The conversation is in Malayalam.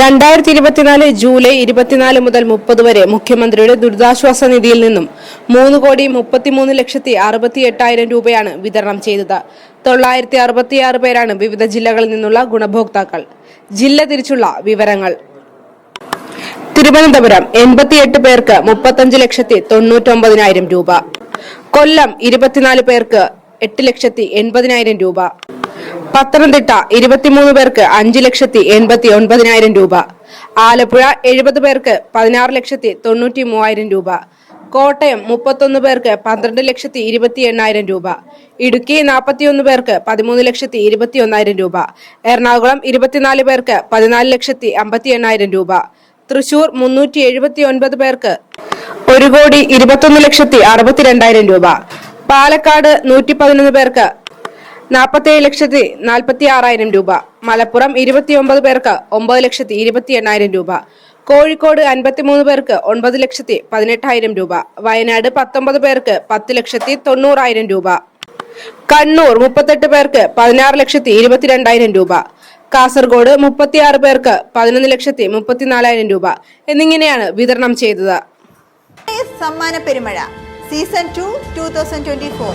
രണ്ടായിരത്തി ഇരുപത്തിനാല് ജൂലൈ ഇരുപത്തിനാല് മുതൽ മുപ്പത് വരെ മുഖ്യമന്ത്രിയുടെ ദുരിതാശ്വാസ നിധിയിൽ നിന്നും മൂന്ന് കോടി മുപ്പത്തിമൂന്ന് ലക്ഷത്തി അറുപത്തി എട്ടായിരം രൂപയാണ് വിതരണം ചെയ്തത്. തൊള്ളായിരത്തി അറുപത്തിയാറ് പേരാണ് വിവിധ ജില്ലകളിൽ നിന്നുള്ള ഗുണഭോക്താക്കൾ. ജില്ല തിരിച്ചുള്ള വിവരങ്ങൾ. തിരുവനന്തപുരം എൺപത്തിയെട്ട് പേർക്ക് മുപ്പത്തഞ്ച് ലക്ഷത്തി തൊണ്ണൂറ്റൊമ്പതിനായിരം രൂപ. കൊല്ലം ഇരുപത്തിനാല് പേർക്ക് എട്ട് ലക്ഷത്തി എൺപതിനായിരം രൂപ. പത്തനംതിട്ട ഇരുപത്തിമൂന്ന് പേർക്ക് അഞ്ച് ലക്ഷത്തി എൺപത്തി ഒൻപതിനായിരം രൂപ. ആലപ്പുഴ എഴുപത് പേർക്ക് പതിനാറ് ലക്ഷത്തി തൊണ്ണൂറ്റി മൂവായിരം രൂപ. കോട്ടയം മുപ്പത്തൊന്ന് പേർക്ക് പന്ത്രണ്ട് ലക്ഷത്തി ഇരുപത്തി എണ്ണായിരം രൂപ. ഇടുക്കി നാൽപ്പത്തിയൊന്ന് പേർക്ക് പതിമൂന്ന് ലക്ഷത്തി ഇരുപത്തി ഒന്നായിരം രൂപ. എറണാകുളം ഇരുപത്തിനാല് പേർക്ക് പതിനാല് ലക്ഷത്തി അമ്പത്തി എണ്ണായിരം രൂപ. തൃശൂർ മുന്നൂറ്റി എഴുപത്തി ഒൻപത് പേർക്ക് ഒരു കോടി ഇരുപത്തൊന്ന് ലക്ഷത്തി അറുപത്തിരണ്ടായിരം രൂപ. പാലക്കാട് നൂറ്റി പതിനൊന്ന് പേർക്ക് നാൽപ്പത്തേഴ് ലക്ഷത്തി നാൽപ്പത്തി ആറായിരം രൂപ. മലപ്പുറം ഇരുപത്തിയൊമ്പത് പേർക്ക് ഒമ്പത് ലക്ഷത്തി ഇരുപത്തി എണ്ണായിരം രൂപ. കോഴിക്കോട് അൻപത്തിമൂന്ന് പേർക്ക് ഒൻപത് ലക്ഷത്തി പതിനെട്ടായിരം രൂപ. വയനാട് പത്തൊമ്പത് പേർക്ക് പത്ത് ലക്ഷത്തി തൊണ്ണൂറായിരം രൂപ. കണ്ണൂർ മുപ്പത്തെട്ട് പേർക്ക് പതിനാറ് ലക്ഷത്തി ഇരുപത്തിരണ്ടായിരം രൂപ. കാസർഗോഡ് മുപ്പത്തിയാറ് പേർക്ക് പതിനൊന്ന് ലക്ഷത്തി മുപ്പത്തിനാലായിരം രൂപ. എന്നിങ്ങനെയാണ് വിതരണം ചെയ്തത്. സമ്മാന പെരുമഴ. Season two two thousand twenty four.